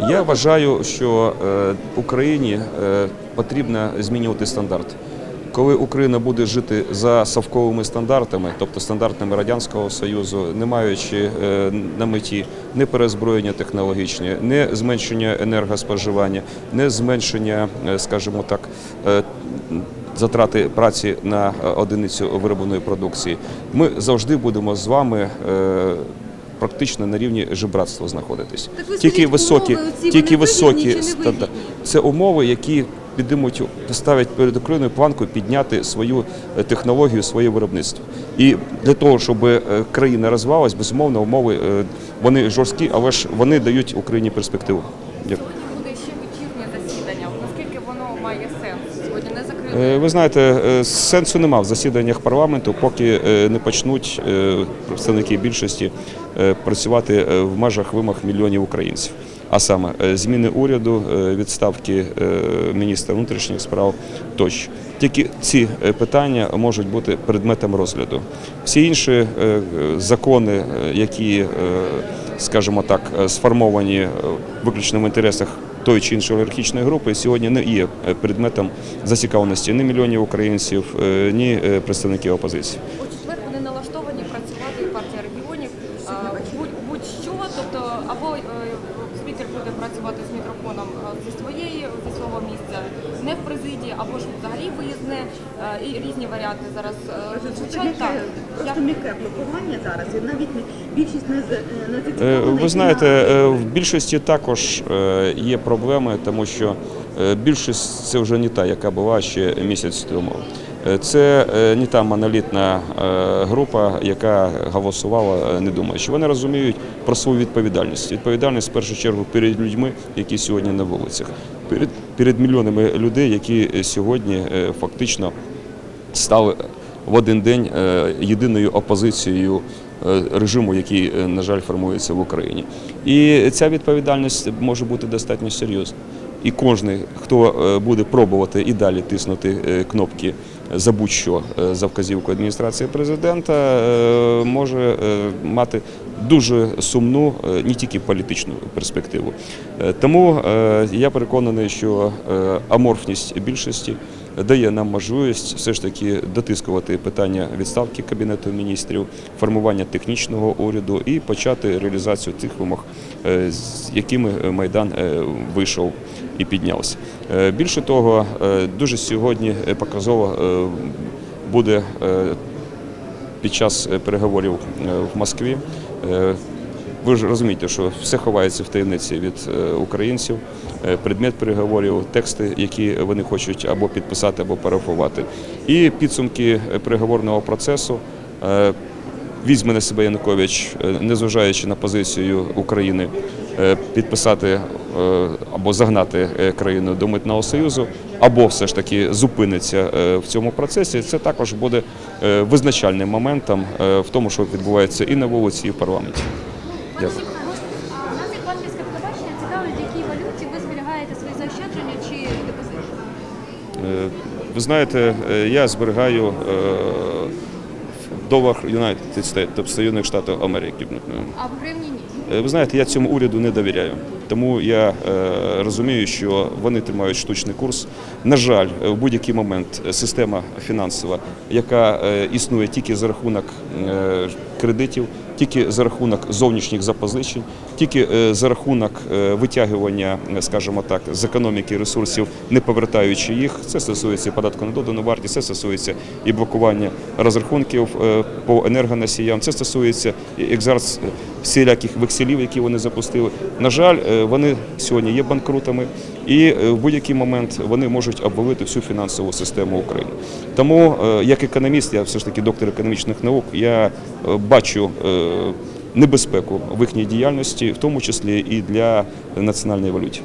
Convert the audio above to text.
Я вважаю, що е, Україні е, потрібно змінювати стандарт. Коли Україна буде жити за совковими стандартами, тобто стандартами Радянського Союзу, не маючи е, на меті не перезброєння технологічне, не зменшення енергоспоживання, не зменшення, скажімо так, затрати праці на одиницю виробленої продукції, ми завжди будемо з вами. Практично на рівні жебратства знаходитись. Так ви Тільки високі, умови оці, тільки високі стандарти. Це умови, які підіймуть, ставлять перед Україною планку підняти свою е, технологію, своє виробництво. І для того, щоб е, країна розвивалась, безумовно, умови е, вони жорсткі, але ж вони дають Україні перспективу. Дякую. Ви знаєте, е, сенсу нема в засіданнях парламенту, поки е, не почнуть е, представники більшості е, працювати е, в межах вимог мільйонів українців. А саме е, зміни уряду, е, відставки е, міністра внутрішніх справ тощо. Тільки ці е, питання можуть бути предметом розгляду. Всі інші е, е, закони, е, які, е, скажімо так, е, сформовані е, виключно в інтересах тої чи іншої олігархічної групи сьогодні не є е, предметом зацікавленості ні мільйонів українців, е, ні е, представників опозиції. У четвер вони налаштовані працювати партія регіонів будь-що, тобто або спікер буде працювати з мікрофоном зі своєї зі свого місця, не в президії, або ж взагалі виїзне е, і різні варіанти зараз е, звучать. Так. просто м'яке блокування зараз. І навіть більшість не, з- не Е. Ви знаєте, в більшості також є проблеми, тому що більшість це вже не та, яка була ще місяць тому. Е, Це е, не та монолітна е, група, яка голосувала, не думаючи. Вони розуміють про свою відповідальність. Відповідальність в першу чергу перед людьми, які сьогодні на вулицях, перед, перед мільйонами людей, які сьогодні фактично стали в один день єдиною опозицією режиму, який, на жаль, формується в Україні. І ця відповідальність може бути достатньо серйозна. І кожен, хто буде пробувати і далі тиснути кнопки за будь-що е, за вказівкою адміністрації президента, е, може е, мати дуже сумну не тільки політичну перспективу. Тому я переконаний, що аморфність більшості дає нам можливість все ж таки дотискувати питання відставки кабінету міністрів, формування технічного уряду і почати реалізацію тих вимог, з якими майдан вийшов і піднявся. Е, Більше того, е, дуже сьогодні е, показово буде під час переговорів в Москві. Ви ж розумієте, що все ховається в таємниці від українців, предмет переговорів, тексти, які вони хочуть або підписати, або парафувати. І підсумки переговорного процесу візьме на себе Янукович, незважаючи на позицію України, підписати е, або загнати е, країну до митного союзу, або все ж таки зупиниться е, в цьому процесі. Це також буде е, визначальним моментом е, в тому, що відбувається і на вулиці, і в парламенті. Дякую. Ви? Е, знаєте, е, я зберігаю е, в доларах United States, тобто Штатів Америки. А в гривні ні. Е, Ви знаєте, я цьому уряду не довіряю. Тому я е, розумію, що вони тримають штучний курс. На жаль, в будь-який момент система фінансова, яка е, існує тільки за рахунок е, кредитів, тільки за рахунок зовнішніх запозичень, тільки е, за рахунок е, витягування, е, скажімо так, з економіки ресурсів, не повертаючи їх. Це стосується податку на додану вартість, це стосується і блокування розрахунків по енергоносіям, це стосується екзарс всіляких векселів, які вони запустили. На жаль, вони сьогодні є банкрутами, і в будь-який момент вони можуть обвалити всю фінансову систему України. Тому, як економіст, я все ж таки доктор економічних наук, я бачу небезпеку в їхній діяльності, в тому числі і для національної валюти.